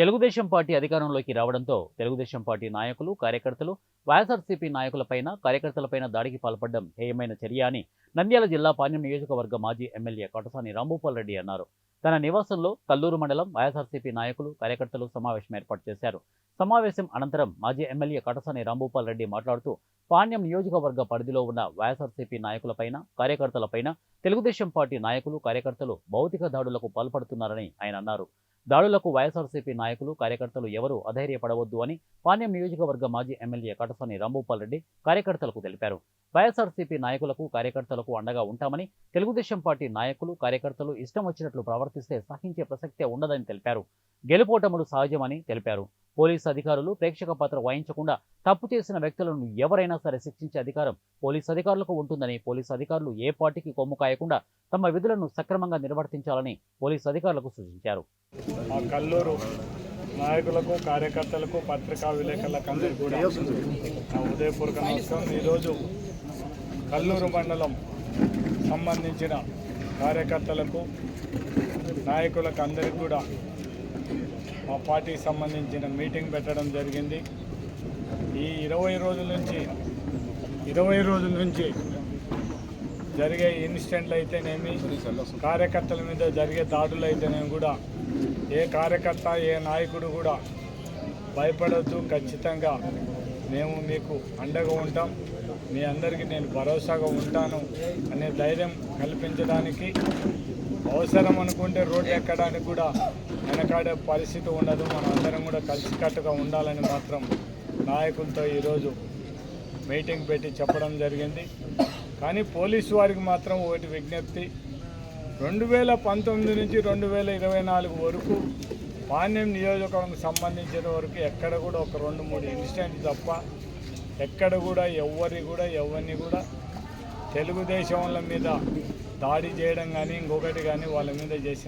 Telugu Desam party అధికారంలోకి రావడంతో Telugu Desam party నాయకులు కార్యకర్తలు వైఎస్ఆర్సీపీ నాయకులపైన కార్యకర్తలపైన దాడికి పాల్పడడం హేయమైన చర్య అని నంద్యాల జిల్లా పాణ్యం నియోజకవర్గ మాజీ ఎమ్మెల్యే కొటసాని రాంభూపాల్ రెడ్డి అన్నారు. తన నివాసంలో కల్లూరు మండలం వైఎస్ఆర్సీపీ నాయకులు కార్యకర్తలు సమావేశం ఏర్పాటు చేశారు. సమావేశం అనంతరం మాజీ ఎమ్మెల్యే కటసాని రాంభూపాల్ రెడ్డి మాట్లాడుతూ పాణ్యం నియోజకవర్గ పరిధిలో ఉన్న వైఎస్ఆర్సీపీ నాయకులపైన కార్యకర్తలపైన తెలుగుదేశం పార్టీ నాయకులు కార్యకర్తలు భౌతిక దాడులకు పాల్పడుతున్నారని ఆయన అన్నారు. దాడులకు వైఎస్ఆర్సీపీ నాయకులు కార్యకర్తలు ఎవరూ అధైర్యపడవద్దు అని పాణ్యం నియోజకవర్గ మాజీ ఎమ్మెల్యే కటసాని రాంభూపాల్ రెడ్డి కార్యకర్తలకు తెలిపారు. వైఎస్ఆర్సీపీ నాయకులకు కార్యకర్తలకు అండగా ఉంటామని తెలుగుదేశం పార్టీ నాయకులు కార్యకర్తలు ఇష్టం వచ్చినట్లు ప్రవర్తిస్తే సహించే ప్రసక్తే ఉండదని తెలిపారు. గెలుపోటములు సహజమని తెలిపారు. పోలీసు అధికారులు ప్రేక్షక పాత్ర వహించకుండా తప్పు చేసిన వ్యక్తులను ఎవరైనా సరే శిక్షించే అధికారం పోలీసు అధికారులకు ఉంటుందని పోలీసు అధికారులు ఏ పార్టీకి కొమ్ము కాయకుండా తమ విధులను సక్రమంగా నిర్వర్తించాలని పోలీసు అధికారులకు సూచించారు. కల్లూరు నాయకులకు కార్యకర్తలకు పత్రికా విలేకరులకు అందరికీ కూడా ఉదయపూర్వక నమస్కారం. ఈరోజు కల్లూరు మండలం సంబంధించిన కార్యకర్తలకు నాయకులకు అందరికీ కూడా మా పార్టీకి సంబంధించిన మీటింగ్ పెట్టడం జరిగింది. ఈ ఇరవై రోజుల నుంచి ఇరవై రోజుల నుంచి జరిగే ఇన్సిడెంట్లు అయితేనేమి కార్యకర్తల మీద జరిగే దాడులు అయితేనేమి కూడా ఏ కార్యకర్త ఏ నాయకుడు కూడా భయపడద్దు. ఖచ్చితంగా మేము మీకు అండగా ఉంటాం. మీ అందరికీ నేను భరోసాగా ఉంటాను అనే ధైర్యం కల్పించడానికి అవసరం అనుకుంటే రోడ్డు ఎక్కడానికి కూడా వెనకాడే పరిస్థితి ఉండదు. మనం అందరం కూడా కలిసికట్టుగా ఉండాలని మాత్రం నాయకులతో ఈరోజు మీటింగ్ పెట్టి చెప్పడం జరిగింది. కానీ పోలీసు వారికి మాత్రం ఒకటి విజ్ఞప్తి. రెండు వేల పంతొమ్మిది నుంచి రెండు వేల ఇరవై నాలుగు వరకు పాణ్యం నియోజకవర్గం సంబంధించిన వరకు ఎక్కడ కూడా ఒక రెండు మూడు ఇన్సిడెంట్ తప్ప ఎక్కడ కూడా ఎవరి కూడా ఎవరిని కూడా తెలుగుదేశం మీద దాడి చేయడం కానీ ఇంకొకటి కానీ వాళ్ళ మీద చేసిన